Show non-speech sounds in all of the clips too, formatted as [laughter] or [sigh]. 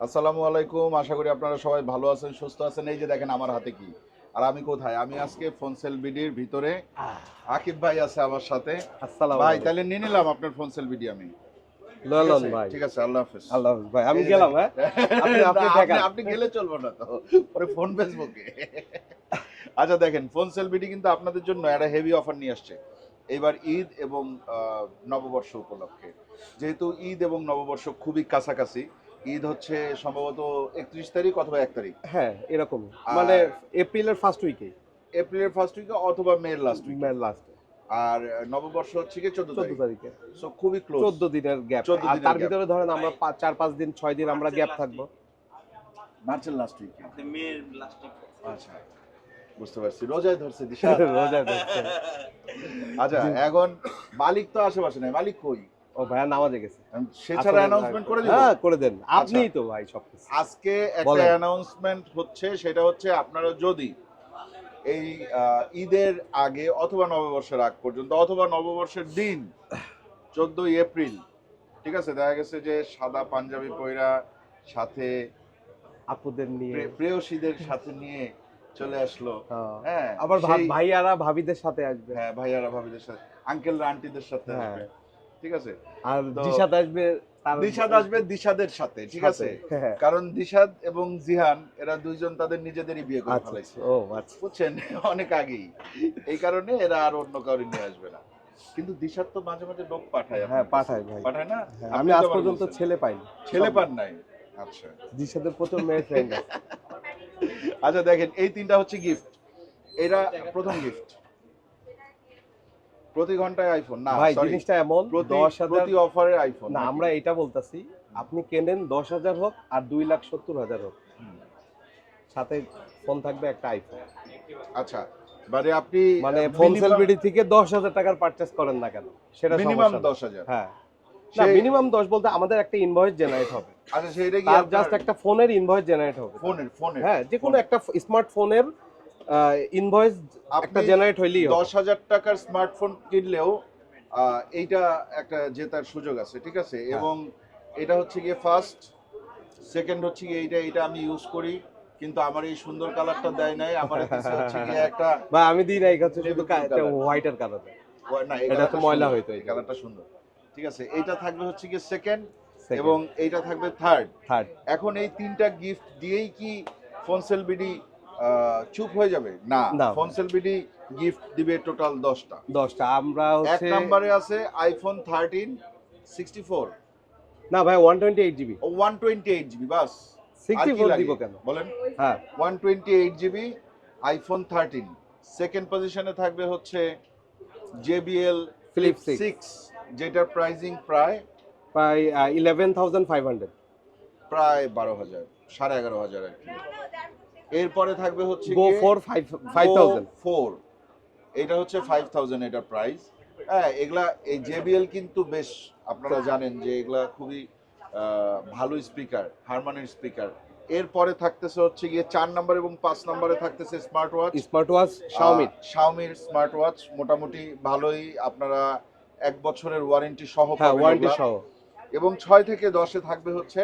আসসালামু আলাইকুম। আশা করি আপনারা সবাই ভালো আছেন সুস্থ আছেন। এই যে দেখেন আমার হাতে কি? আর আমি কোথায়? আমি আজকে ফোনসেল বিডির ভিতরে আকিব ভাই আছে আমার সাথে। আসসালাম ভাই তাহলে নিয়ে নিলাম আপনার ফোনসেল বিডি আমি। ললন ভাই। ঠিক আছে আল্লাহ হাফেজ। আল্লাহ হাফেজ ভাই। আমি গেলাম হ্যাঁ? আপনি- আপনি। আপনি গেলে চলবো না তো। পরে ফোন ফেসবুকে আচ্ছা দেখেন ফোনসেল বিডি কিন্তু আপনাদের জন্য একটা হেভি অফার নিয়ে আসছে। এবার ঈদ এবং নববর্ষ উপলক্ষে। যেহেতু ঈদ এবং নববর্ষ খুবই কাছাকাছি ঈদ হচ্ছে সম্ভবত একত্রিশ তারিখ অথবা এক তারিখ। হ্যাঁ এরকম। মানে এপ্রিলের ফার্স্ট উইকে এপ্রিলের ফার্স্ট উইকে অথবা May last week May last আর নববর্ষ হচ্ছে কি চোদ্দ চোদ্দ তারিখে। সো খুবই ক্লোজ চোদ্দ দিনের গ্যাপ 14 আর দিনের তার ভিতরে ধরেন আমরা পাঁচ- চার পাঁচ দিন ছয় দিন আমরা গ্যাপ থাকব। মার্চের লাস্ট উইকে মেয়ের প্লাস্টিক আচ্ছা বুঝতে পারছি। রোজায় ধরছে দিশা। [laughs] রোজা ধরছে। আচ্ছা এখন মালিক তো আশেপাশে নাই। মালিক কই? ও ভাইয়া নামাজে গেছে। সে ছাড়া অ্যানাউন্সমেন্ট করে দিব হ্যাঁ করে দেন। আপনিই তো ভাই সব কিছু আজকে একটা অ্যানাউন্সমেন্ট হচ্ছে সেটা হচ্ছে আপনারা যদি এই ঈদের আগে অথবা নববর্ষের আগ পর্যন্ত অথবা নববর্ষের দিন চোদ্দই এপ্রিল ঠিক আছে? দেখা গেছে যে সাদা পাঞ্জাবি পয়রা সাথে আপুদের নিয়ে। প্রে- প্রেয়সীদের সাথে নিয়ে চলে আসলো। হ্যাঁ। আবার ভাইয়ারা ভাবিদের সাথে আসবে। হ্যাঁ ভাইয়ারা ভাবিদের সাথে আঙ্কেল আন্টিদের সাথে হ্যাঁ। আসবে। ঠিক আছে? আর দিশাদ আসবে দিশাদ আসবে দিশাদের সাথে ঠিক আছে? হ্যাঁ। কারণ দিশাদ এবং জিহান এরা দুইজন তাদের নিজেদেরই বিয়ে করে আচ্ছা ফেলাইছে। আচ্ছা। বুঝছেন? [laughs] অনেক আগেই। এই কারণে এরা আর অন্য কাউরে নিয়ে আসবে না। কিন্তু দিশাদ তো মাঝে মাঝে লোক পাঠায় হ্যাঁ। পাঠাই ভাই। পাঠায় না? হ্যাঁ, আমি আজ পর্যন্ত ছেলে পাইনি। ছেলে পান নাই? আচ্ছা। দিশাদের প্রথম মেয়ে ফ্রেন্ড [laughs] আচ্ছা দেখেন এই তিনটা হচ্ছে গিফট এরা প্রথম গিফট প্রতি ঘন্টায় আইফোন না ভাই জিনিসটা এমন প্রতি দশ হাজার প্রতি অফারে আইফোন না আমরা এটা বলতাছি আপনি কেনেন দশ হাজার হোক আর লাখ সত্তর হাজার হোক। সাথে ফোন থাকবে একটা আইফোন আচ্ছা মানে আপনি মানে ফোন সেলবিডি থেকে দশ হাজার টাকার পারচেস করেন না কেন? সেটা মিনিমাম সমস্যা না। দশ হাজার। হ্যাঁ। না মিনিমাম দশ বলতে আমাদের একটা ইনভয়েস জেনারেট হবে। আচ্ছা সেটা কি জাস্ট একটা ফোনের ইনভয়েস জেনারেট হবে। ফোনের ফোনের হ্যাঁ যে কোনো একটা স্মার্টফোনের ইনভয়েস একটা জেনারেট হইলেই হবে। দশ হাজার টাকার স্মার্টফোন কিনলেও এইটা একটা জেতার সুযোগ আছে ঠিক আছে? হ্যাঁ। এবং এটা হচ্ছে গিয়ে ফার্স্ট সেকেন্ড হচ্ছে গিয়ে এইটা এটা আমি ইউজ করি কিন্তু আমার এই সুন্দর কালারটা দেয় নাই আমার হচ্ছে গিয়ে একটা বা আমি দিই না এই হচ্ছে শুধু হোয়াইটের কালার না এটা তো ময়লা হইতো এই কালারটা সুন্দর। ঠিক আছে এইটা থাকবে হচ্ছে গিয়ে সেকেন্ড এবং এইটা থাকবে থার্ড থার্ড এখন এই তিনটা গিফট দিয়েই কি ফোন সেল বিডি চুপ হয়ে যাবে? না। না। ফোনসেল বিডি গিফট দিবে টোটাল দশটা। দশটা। আমরা এক নম্বরে আছে আইফোন থার্টিন সিক্সটি ফোর। না ভাই one twenty eight GB. One twenty eight GB বাস। সিক্সটি ফোর দিব কেন? বলেন। হ্যাঁ। One twenty eight GB iPhone thirteen. Second পজিশনে থাকবে হচ্ছে জেবিএল Flip ফ্লিপ 6 সিক্স যেটার প্রাইজিং প্রায় প্রায় ইলেভেন থাউজেন্ড ফাইভ হান্ড্রেড প্রায় বারো হাজার সাড়ে এগারো হাজার আর কি। এরপরে থাকবে হচ্ছে go four five five thousand four এটা হচ্ছে ফাইভ থাউজেন্ড এটার প্রাইস হ্যাঁ এগুলা এই জেবিএল কিন্তু বেশ আপনারা জানেন যে এগুলা খুবই ভালো স্পিকার হারমানের স্পিকার এরপরে থাকতেছে হচ্ছে গিয়ে চার নাম্বার এবং পাঁচ নম্বরে থাকতেছে smart watch smart watch Xiaomi শাওমির স্মার্ট ওয়াচ মোটামুটি ভালোই আপনারা এক বছরের ওয়ারেন্টি সহ হ্যাঁ ওয়ারেন্টি সহ। এবং ছয় থেকে দশে থাকবে হচ্ছে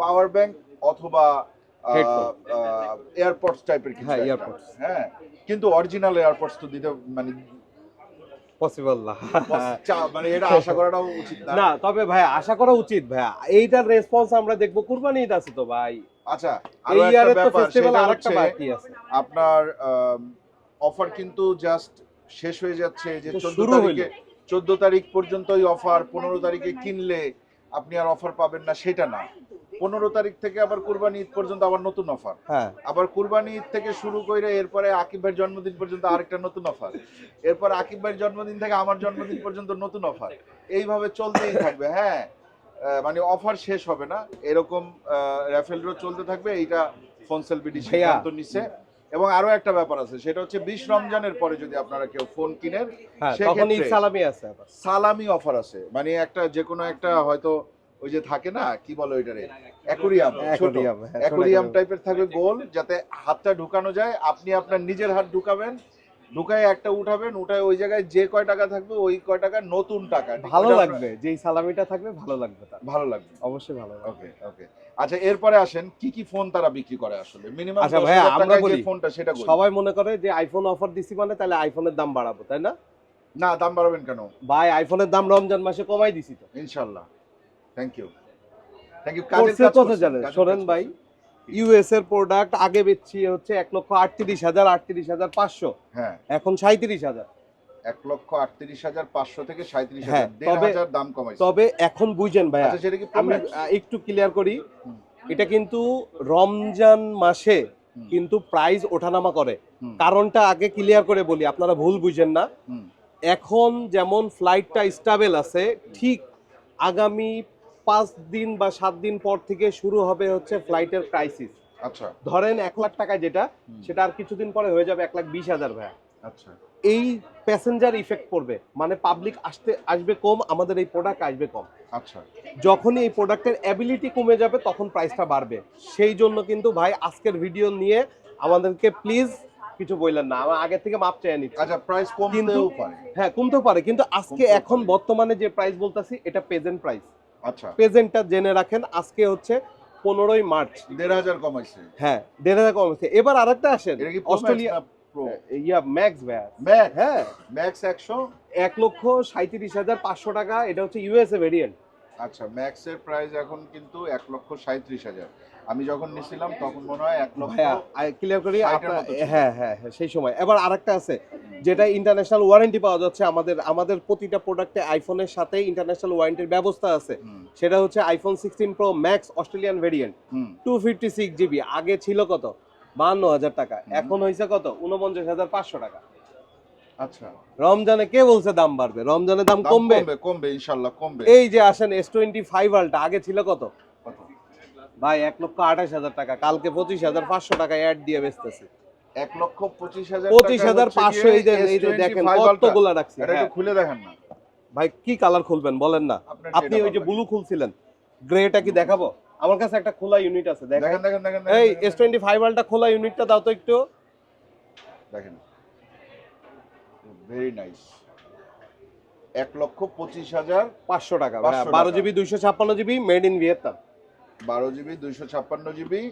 পাওয়ার ব্যাংক অথবা. এয়ারপডস টাইপের কিছু হ্যাঁ, earpods। হ্যাঁ কিন্তু অরিজিনাল এয়ারপডস তো দিতে মানে পসিবল না। মানে এটা আশা করাটাও উচিত না। না তবে ভাই আশা করা উচিত ভাইয়া এইটার রেসপন্স আমরা দেখব। কুরবানি ঈদ আছে তো ভাই। আচ্ছা এই ইয়ারে তো ব্যাপার ফেস্টিভ্যাল সেটা আরেকটা বাকি আছে। আপনার অফার কিন্তু জাস্ট শেষ হয়ে যাচ্ছে। যে তো চোদ্দ শুরু তারিখে চোদ্দ তারিখ পর্যন্তই অফার পনেরো তারিখে কিনলে আপনি আর অফার পাবেন না সেটা না। পনেরো তারিখ থেকে আবার কুরবানি ঈদ পর্যন্ত আবার নতুন অফার। হ্যাঁ। আবার কুরবানি ঈদ থেকে শুরু করে এরপরে আকিব ভাইয়ের জন্মদিন পর্যন্ত আরেকটা নতুন অফার। এরপর আকিব ভাইয়ের জন্মদিন থেকে আমার জন্মদিন পর্যন্ত নতুন অফার। এইভাবে চলতেই থাকবে হ্যাঁ। মানে অফার শেষ হবে না। এরকম র্যাফেল ড্র চলতে থাকবে এইটা ফোনসেল বিডি সিদ্ধান্ত নিচ্ছে এবং আরও একটা ব্যাপার আছে সেটা হচ্ছে বিশ রমজানের পরে যদি আপনারা কেউ ফোন কিনেন হ্যাঁ সেক্ষেত্রে সালামি আছে সালামি অফার আছে। মানে একটা যে কোনো একটা হয়তো ওই যে থাকে না কি বলো ওইটারে? অ্যাকুরিয়াম ছোট। Aquarium, হ্যাঁ, অ্যাকুরিয়াম aquarium। টাইপের থাকবে গোল যাতে হাতটা ঢুকানো যায়। আপনি আপনার নিজের হাত ঢুকাবেন ঢুকায় একটা উঠাবেন উঠায় ওই জায়গায় যে কয় টাকা থাকবে ওই কয় টাকা নতুন টাকা। ভালো লাগবে যেই সালামিটা থাকবে ভালো লাগবে তার। ভালো লাগবে। অবশ্যই ভালো লাগবে। ওকে ওকে। আচ্ছা এরপরে আসেন কি কি ফোন তারা বিক্রি করে আসলে? মিনিমাম আচ্ছা ভাইয়া, আমরা বলি, ফোনটা সেটা বলি। সবাই মনে করে যে আইফোন অফার দিছি মানে তাহলে আইফোনের দাম বাড়াবো তাই না? না দাম বাড়াবেন কেন? ভাই আইফোনের দাম রমজান মাসে কমাই দিছি তো। ইনশাআল্লাহ থ্যাংক ইউ থ্যাংক ইউ করছে কত জানেন শোনেন ভাই ইউএস এর প্রোডাক্ট আগে বেচছি হচ্ছে এক লক্ষ আটত্রিশ হাজার আটত্রিশ হাজার পাঁচশো। হ্যাঁ। এখন সাঁত্রিশ হাজার। এক লক্ষ আটত্রিশ হাজার পাঁচশো থেকে সাঁত্রিশ হ্যাঁ, হাজার। দাম কমাইছে। তবে এখন বুঝেন ভাইয়া আচ্ছা সেটা কি আমি একটু ক্লিয়ার করি। এটা কিন্তু রমজান মাসে। কিন্তু প্রাইস ওঠানামা করে। কারণটা আগে ক্লিয়ার করে বলি আপনারা ভুল বুঝেন না। এখন যেমন ফ্লাইটটা স্টাবেল আছে ঠিক আগামী পাঁচ দিন বা সাত দিন পর থেকে শুরু হবে হচ্ছে ফ্লাইটের ক্রাইসিস আচ্ছা। ধরেন এক লাখ টাকা যেটা সেটা আর কিছুদিন পরে হয়ে যাবে এক লাখ বিশ হাজার ভাইয়া। আচ্ছা। এই প্যাসেঞ্জার ইফেক্ট পড়বে মানে পাবলিক আসতে আসবে কম আমাদের এই প্রোডাক্ট আসবে কম। আচ্ছা। যখনই এই প্রোডাক্টের অ্যাবিলিটি কমে যাবে তখন প্রাইসটা বাড়বে। সেই জন্য কিন্তু ভাই আজকের ভিডিও নিয়ে আমাদেরকে প্লিজ কিছু বললেন না। আমার আগে থেকে মাপ চাই নিচ্ছি। আচ্ছা প্রাইস কমতেও পারে। হ্যাঁ কমতেও পারে। কিন্তু আজকে এখন বর্তমানে যে প্রাইস বলতাছি এটা প্রেজেন্ট প্রাইস আচ্ছা। প্রেজেন্টটা জেনে রাখেন আজকে হচ্ছে পনেরোই মার্চ। দেড় হাজার কমাইছে। হ্যাঁ দেড় হাজার কমাইছে। এবার এবার আরেকটা আসেন এটা কি অস্ট্রেলিয়া ইয়া ম্যাক্স ভাই ম্যাক্স হ্যাঁ। ম্যাক্স একশো? এক লক্ষ সাঁত্রিশ হাজার পাঁচশো টাকা এটা হচ্ছে ইউএসএ ভেরিয়েন্ট আচ্ছা ম্যাক্স এর প্রাইস এখন কিন্তু এক লক্ষ সাঁত্রিশ হাজার। আমি যখন নিছিলাম তখন মনে হয় এক লক্ষ ক্লিয়ার করি হ্যাঁ হ্যাঁ হ্যাঁ সেই সময়। এবার আরেকটা আছে যেটা ইন্টারন্যাশনাল ওয়ারেন্টি পাওয়া যাচ্ছে আমাদের আমাদের প্রতিটা প্রোডাক্টে আইফোনের সাথে ইন্টারন্যাশনাল ওয়ারেন্টির ব্যবস্থা আছে। সেটা হচ্ছে iPhone sixteen pro max Australian variant two fifty six GB আগে ছিল কত? বাহান্ন হাজার টাকা এখন হয়েছে কত? উনপঞ্চাশ হাজার পাঁচশো টাকা। আচ্ছা। রমজানে কে বলছে দাম বাড়বে? রমজানে দাম কমবে? কমবে ইনশাল্লাহ কমবে। এই যে আসেন এস টোয়েন্টি ফাইভ আলটা আগে ছিল কত? ভাই এক লক্ষ আঠাশ হাজার টাকা। কালকে পঁচিশ হাজার পাঁচশো টাকা অ্যাড দিয়ে বেচতেছি। এক লক্ষ পঁচিশ হাজার পঁচিশ হাজার পাঁচশো এই যে এই যে দেখেন। কতগুলা রাখছি। হ্যাঁ। খুলে দেখেন না। ভাই কি কালার খুলবেন বলেন না। আপনি ওই যে ব্লু খুলছিলেন গ্রেটা কি দেখাবো? আমার কাছে একটা খোলা ইউনিট আছে দেখেন। দেখেন দেখেন এই এস টোয়েন্টি ফাইভ আলটা খোলা ইউনিটটা দাও তো একটু। দেখেন। ভেরি নাইস এক লক্ষ পঁচিশ হাজার পাঁচশো টাকা 500 বারো জিবি দুইশো ছাপ্পান্ন জিবি মেড ইন ভিয়েতনাম বারো জিবি দুইশো ছাপ্পান্ন জিবি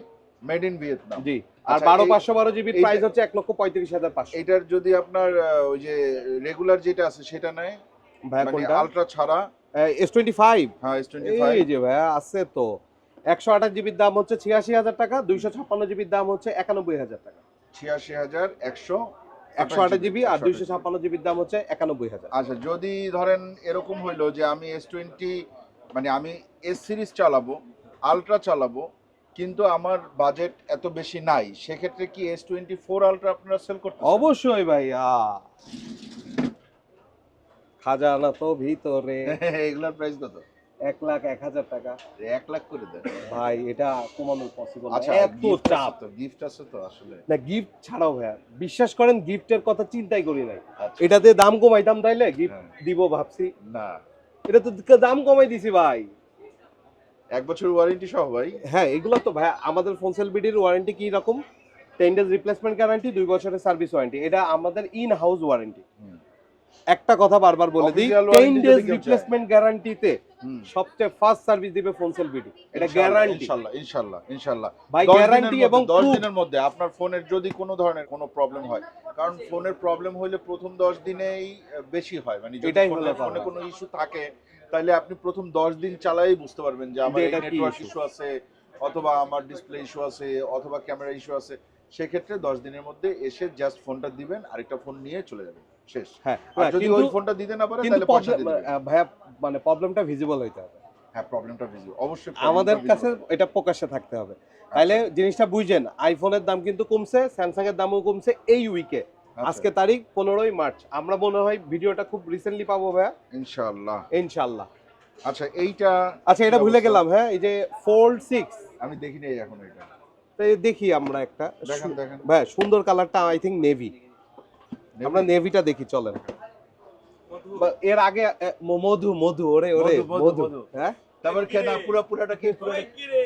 মেড ইন ভিয়েতনাম জি। আর আচ্ছা, বারো পাঁচশো বারো জিবির প্রাইস হচ্ছে এক লক্ষ পঁয়ত্রিশ হাজার পাঁচশো। এটার যদি আপনার ওই যে রেগুলার যেটা আছে সেটা নেয় ভাইয়া মানে আলট্রা ছাড়া। এস টোয়েন্টি ফাইভ হ্যাঁ এস টোয়েন্টি ফাইভ এই যে ভাইয়া আছে তো। একশো আঠাশ জিবির দাম হচ্ছে ছিয়াশি হাজার টাকা দুইশো ছাপ্পান্ন জিবির দাম হচ্ছে একানব্বই হাজার টাকা। ছিয়াশি হাজার একশো একশো আঠাশ জিবি আর দুইশো ছাপ্পান্ন জিবির দাম হচ্ছে একানব্বই হাজার। আচ্ছা যদি ধরেন এরকম হইল যে আমি এস টোয়েন্টি মানে আমি এস সিরিজ চালাবো আলট্রা চালাবো কিন্তু আমার বাজেট এত বেশি নাই। সেক্ষেত্রে কি এস টোয়েন্টি ফোর আলট্রা আপনারা সেল করতে অবশ্যই ভাইয়া। খাজানা তো ভিতরে। [laughs] এগুলোর প্রাইস কত? এক লাখ এক হাজার টাকা। এক লাখ করে দেন। ভাই এটা কমানো পসিবল আচ্ছা এত চাপ। গিফট আছে তো আসলে। না গিফট ছাড়াও ভাইয়া বিশ্বাস করেন গিফটের কথা চিন্তাই করি নাই। আচ্ছা, এটাতে দাম কমাইতাম তাইলে গিফট হ্যাঁ। দিব ভাবছি। না। এটা তো দাম কমাই দিছি ভাই। এক বছর ওয়ারেন্টি সহ ভাই? হ্যাঁ এগুলো তো ভাই আমাদের ফোন সেল বিডির ওয়ারেন্টি কি রকম? টেন ডেজ রিপ্লেসমেন্ট গ্যারান্টি দুই বছরের সার্ভিস ওয়ারেন্টি এটা আমাদের ইন হাউস ওয়ারেন্টি একটা কথা বারবার বলে দিই টেন ডেজ রিপ্লেসমেন্ট গ্যারান্টিতে সবচেয়ে ফার্স্ট সার্ভিস দিবে ফোন সেল বিডি এটা গ্যারান্টি গ্যারান্টি এবং দশ proof। দিনের মধ্যে আপনার ফোনের যদি কোনো ধরনের কোনো প্রবলেম হয় কারণ ফোনের প্রবলেম হলে প্রথম দশ দিনেই বেশি হয় মানে যদি ফোনে। কোনো ইস্যু থাকে তাহলে আপনি প্রথম দশ দিন চালাই বুঝতে পারবেন যে আমার নেটওয়ার্ক ইস্যু আছে অথবা আমার ডিসপ্লে ইস্যু আছে অথবা ক্যামেরা ইস্যু আছে। সেক্ষেত্রে দশ দিনের মধ্যে এসে জাস্ট ফোনটা দিবেন আরেকটা ফোন নিয়ে চলে যাবেন। শেষ। হ্যাঁ যদি ওই ফোনটা দিতে না পারে তাহলে পয়সা দিবেন। ভাইয়া মানে প্রবলেমটা ভিজিবল হইতে হবে। হ্যাঁ প্রবলেমটা ভিজিবল অবশ্যই আমাদের কাছে এটা প্রকাশ্যে থাকতে হবে। তাইলে জিনিসটা বুঝেন আইফোনের দাম কিন্তু কমছে স্যামসাং এর দামও কমছে এই উইকে আচ্ছা, আজকে তারিখ পনেরোই মার্চ। আমরা মনে হয় ভিডিওটা খুব রিসেন্টলি পাবো ভাইয়া। ইনশাআল্লাহ। ইনশাল্লাহ আচ্ছা এইটা আচ্ছা এটা ভুলে গেলাম হ্যাঁ এই যে ফোল্ড সিক্স আমি দেখি দেখিনি এখন এটা। দেখি আমরা একটা। দেখেন দেখেন। ভাই সুন্দর কালারটা আই থিঙ্ক নেভি আমরা নেভিটা দেখি চলেন। এর আগে মধু মধু ওরে ওরে মধু। হ্যাঁ? তারপর কেনা পুরো পুরাটা কি পুরো ওই কি রে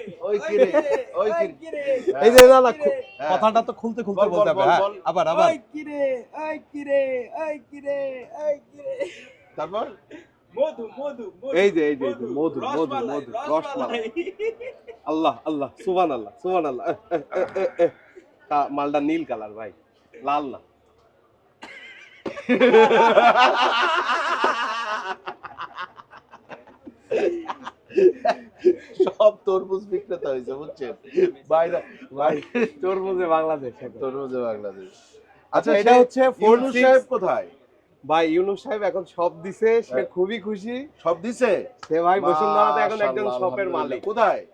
ওই কি রে? এই যে না না খু- হ্যাঁ। কথাটা তো খুলতে খুলতে বল, বল, বলতে হবে হ্যাঁ। আবার আবার ওই কিরে ওই কিরে ওই কিরে ওই কিরে তারপর মধু মধু মধু, এই যে এই মধু মধু মধু রসমালাই। আল্লাহ আল্লাহ সুবান আল্লাহ সুবান আল্লাহ এ, এ, এ, এ, এ। তা- মালটা নীল কালার ভাই লাল না [laughs] সব তরমুজ বিক্রেতা হয়েছে বুঝছেন? বাইরে তরমুজে বাংলাদেশ তরমুজে বাংলাদেশ। আচ্ছা আচ্ছা এটা হচ্ছে ফোর ইউনুস সাহেব কোথায়? ভাই ইউনুস সাহেব এখন সব দিছে সে হ্যাঁ। খুবই খুশি। সব দিছে? সে ভাই বসুন্ধরাতে এখন একজন শপের মালিক। কোথায়?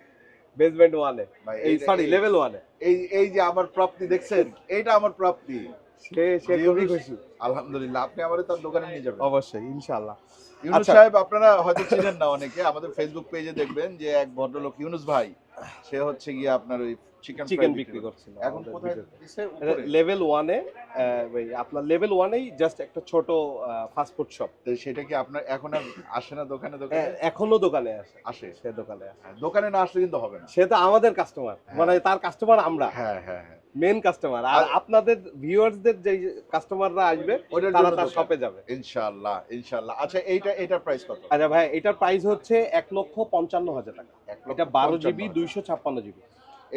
বেসমেন্ট ওয়ানে এই- সরি লেভেল ওয়ানে এই এই যে আমার প্রাপ্তি দেখছেন? এইটা আমার প্রাপ্তি। সে সে খুবই খুশি। আলহামদুলিল্লাহ আপনি আমাদের তার দোকানে নিয়ে যাবেন। অবশ্যই ইনশাআল্লাহ। ইউনুস আচ্ছা। সাহেব আপনারা হয়তো চিনেন না অনেকে আমাদের ফেসবুক পেজে দেখবেন যে এক ভদ্রলোক ইউনুস ভাই সে হচ্ছে গিয়ে আপনার ওই চিকেন চিকেন বিক্রি করছিল এখন কোথায় দিছে উপরে? লেভেল আপনার জাস্ট একটা ছোট ফাস্টফুড শপ তো সেটা কি আপনার এখন আর আসে না দোকানে দোকানে? এখনও দোকানে আসে। আসে। সে দোকানে আসে। হ্যাঁ, দোকানে না আসলে কিন্তু হবে না। সে তো আমাদের কাস্টমার হ্যাঁ। মানে তার কাস্টমার আমরা। হ্যাঁ হ্যাঁ হ্যাঁ। মেন কাস্টমার আর আপনাদের ভিউয়ার্সদের যে কাস্টমাররা আসবে তারা তার শপে যাবে। ইনশাআল্লাহ ইনশাআল্লাহ। আচ্ছা এইটা এটার প্রাইস কত? আচ্ছা ভাই এটার প্রাইস হচ্ছে এক লক্ষ পঞ্চান্ন হাজার টাকা। এটা বারো জিবি দুইশো ছাপ্পান্ন জিবি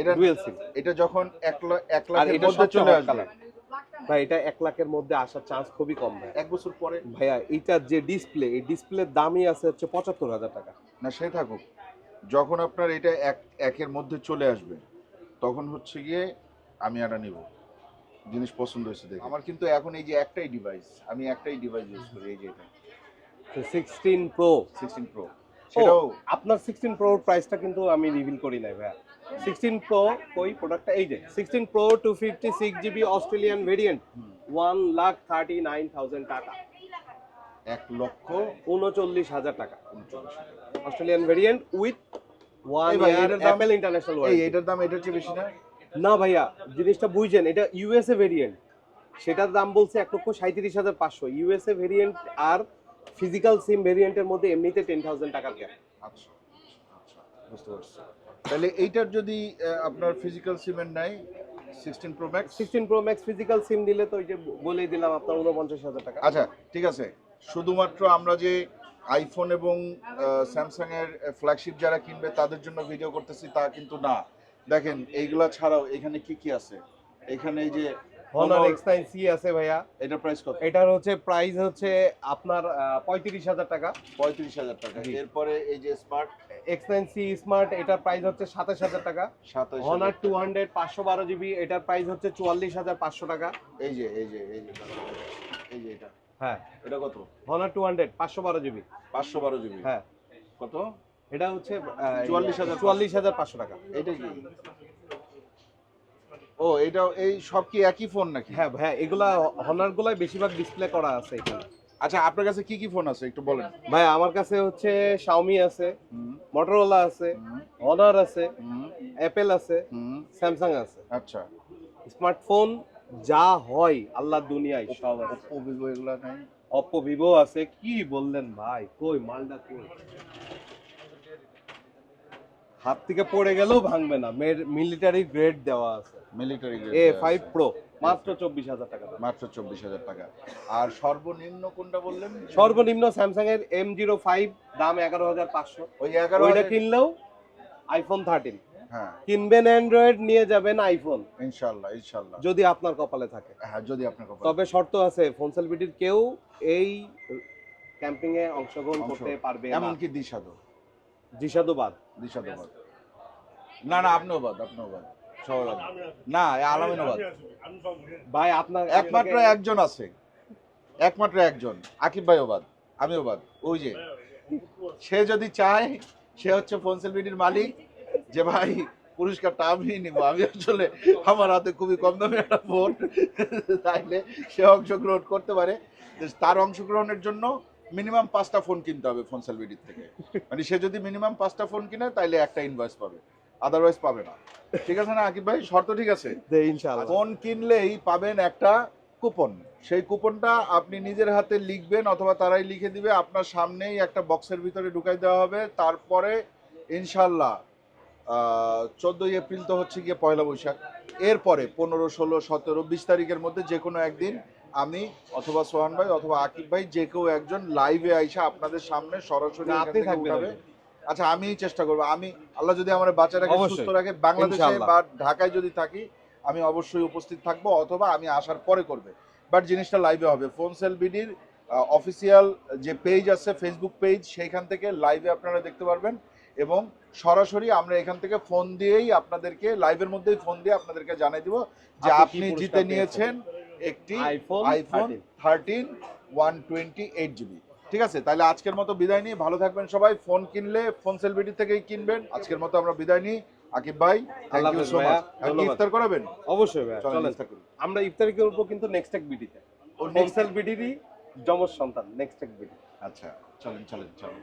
এটা ডুয়েল সিম এটা যখন এক এক লাখের মধ্যে চলে আসবে। ভাই এটা এক লাখের মধ্যে আসার চান্স খুবই কম ভাই। এক বছর পরে? ভাইয়া এইটার যে ডিসপ্লে এই ডিসপ্লের দামই আছে হচ্ছে পঁচাত্তর হাজার টাকা। না সে থাকুক। যখন আপনার এটা এক একের মধ্যে চলে আসবে তখন হচ্ছে গিয়ে আমি এটা নিব। জিনিস পছন্দ হয়েছে দেখে। আমার কিন্তু এখন এই যে একটাই ডিভাইস আমি একটাই ডিভাইস ইউজ করি এই যে এটা। সিক্সটিন প্রো সিক্সটিন প্রো সেটাও আপনার সিক্সটিন প্রোর প্রাইসটা কিন্তু আমি রিভিল করি নাই ভাইয়া। সিক্সটিন প্রো ওই প্রোডাক্টটা এই যে sixteen pro two fifty six GB Australian variant one lakh thirty nine thousand টাকা। এক লক্ষ উনচল্লিশ হাজার টাকা। Australian variant with one year Apple international এই এটার দাম এটার চেয়ে বেশি না। না ভাইয়া জিনিসটা বুঝছেন এটা ইউএসএ ভেরিয়েন্ট সেটার দাম বলছে এক লক্ষ সাঁত্রিশ হাজার পাঁচশো। ইউএসএ ভেরিয়েন্ট আর ফিজিক্যাল সিম ভেরিয়েন্টের মধ্যে এমনিতে টেন থাউজেন্ড টাকার গ্যাপ আচ্ছা আচ্ছা বুঝতে পারছি। তাহলে এইটার যদি আপনার ফিজিক্যাল সিমেন্ট নাই sixteen pro max sixteen pro max physical SIM দিলে তো ওই যে বলেই দিলাম আপনার উনপঞ্চাশ হাজার টাকা। আচ্ছা ঠিক আছে। শুধুমাত্র আমরা যে আইফোন এবং স্যামসাং এর ফ্ল্যাগশিপ যারা কিনবে তাদের জন্য ভিডিও করতেছি তা কিন্তু না। দেখেন এইগুলা ছাড়াও এখানে কি কি আছে? এখানে এই যে হনার সি আছে ভাইয়া। এটা প্রাইস কত? এটার হচ্ছে প্রাইস হচ্ছে আপনার পঁয়ত্রিশ হাজার টাকা। পঁয়ত্রিশ হাজার টাকা। এরপরে এই যে স্মার্ট সি স্মার্ট এটার প্রাইস হচ্ছে সাতাশ হাজার টাকা। সাতাশ হনার টু হান্ড্রেড পাঁচশো বারো জিবি এটার প্রাইস হচ্ছে চুয়াল্লিশ হাজার পাঁচশো টাকা। এই যে এই যে এই যে এই যে এটা। হ্যাঁ। এটা কত? হনার টু হান্ড্রেড পাঁচশো বারো জিবি পাঁচশো বারো জিবি হ্যাঁ। কত? এটা হচ্ছে 44,000 চুয়াল্লিশ হাজার পাঁচশো। টাকা। এটা কি? ও এটা এই সব কি একই ফোন নাকি? হ্যাঁ হ্যাঁ এগুলা হনার গুলাই বেশিরভাগ ডিসপ্লে করা আছে এখানে। আচ্ছা আপনার কাছে কি কি ফোন আছে? একটু বলেন। ভাই আমার কাছে হচ্ছে শাওমি আছে মটোরোলা আছে হনার আছে অ্যাপেল আছে স্যামসাং আছে। আচ্ছা। স্মার্টফোন যা হয় আল্লাহ দুনিয়ায় সব আছে। ওপো ভিভো এগুলা নাই? অপ্পো ভিভো আছে। কি বললেন ভাই? কই মালটা কই? হাত থেকে পড়ে গেলেও ভাঙবে না। মিলিটারি গ্রেড দেওয়া আছে। মিলিটারি এ ফাইভ প্রো মাত্র চব্বিশ হাজার টাকা মাত্র চব্বিশ হাজার টাকা। আর সর্বনিম্ন কোনটা বললেন? সর্বনিম্ন স্যামসাং এর এম জিরো ফাইভ দাম এগারো হাজার পাঁচশো। ওই এগারো ওইটা কিনলেও আইফোন থার্টিন হ্যাঁ। কিনবেন অ্যান্ড্রয়েড নিয়ে যাবেন আইফোন ইনশাল্লাহ ইনশাল্লাহ যদি আপনার কপালে থাকে। হ্যাঁ যদি আপনার কপালে- তবে শর্ত আছে ফোন সেলফিটির কেউ এই ক্যাম্পিং এ অংশগ্রহণ করতে পারবে এমনকি দিশাদো জিসাদু বাদ না না আপনিও বাদ আপনিও বাদ সবাই বাদ না আলামিনও বাদ ভাই আপনার একমাত্র একজন আছে। একমাত্র একজন আকিব ভাইও বাদ আমিও বাদ ওই যে। সে যদি চায় সে হচ্ছে ফোন সেলফিটির মালিক। যে ভাই পুরস্কারটা আমি নিব। আমি আসলে আমার হাতে খুবই কম দামে একটা ফোন। তাইলে সে অংশগ্রহণ করতে পারে। তার অংশগ্রহণের জন্য মিনিমাম পাঁচটা ফোন কিনতে হবে ফোন সেলফিটির থেকে। মানে সে যদি মিনিমাম পাঁচটা ফোন কিনে তাইলে একটা ইনভয়েস পাবে। আদারওয়াইজ পাবে না। ঠিক আছে না আকিব ভাই? শর্ত ঠিক আছে? ফোন কিনলেই পাবেন একটা কুপন সেই কুপনটা আপনি নিজের হাতে লিখবেন অথবা তারাই লিখে দিবে। আপনার সামনেই একটা বক্সের ভিতরে ঢুকাই দেওয়া হবে। তারপরে ইনশাল্লাহ চোদ্দোই এপ্রিল তো হচ্ছে গিয়ে পয়লা বৈশাখ। এরপরে পনেরো ষোলো সতেরো বিশ তারিখের মধ্যে যে কোনো একদিন আমি অথবা সোহান ভাই অথবা আকিব ভাই যে কেউ একজন লাইভে আইসা আপনাদের সামনে সরাসরি আপনি। আচ্ছা আমি চেষ্টা করব। আমি আল্লাহ যদি আমার বাচ্চা রাখে সুস্থ রাখে বাংলাদেশে বা ঢাকায় যদি থাকি আমি অবশ্যই উপস্থিত থাকব অথবা আমি আসার পরে করবে। বাট জিনিসটা লাইভে হবে। ফোন সেল বিডির অফিসিয়াল যে পেজ আছে ফেসবুক পেজ সেইখান থেকে লাইভে আপনারা দেখতে পারবেন। এবং সরাসরি আমরা এখান থেকে ফোন দিয়েই আপনাদেরকে লাইভের মধ্যেই ফোন দিয়ে আপনাদেরকে জানাই দিব যে আপনি জিতে নিয়েছেন। একটি iPhone iPhone thirteen one twenty eight GB ঠিক আছে? তাহলে আজকের মতো বিদায় নিই। ভালো থাকবেন সবাই। ফোন কিনলে ফোন সেলবিটি থেকেই কিনবেন। আজকের মতো আমরা বিদায় নিই। আকিব ভাই থ্যাংক ইউ সো মাচ ধন্যবাদ। ইফতার করাবেন? অবশ্যই চলেন চলেন। ইফতার করি আমরা ইফতারি করব কিন্তু নেক্সট এক বিডিতে ও নেক্সট বিডিরই যমজ সন্তান নেক্সট এক বিডি আচ্ছা চলেন চলেন চলেন।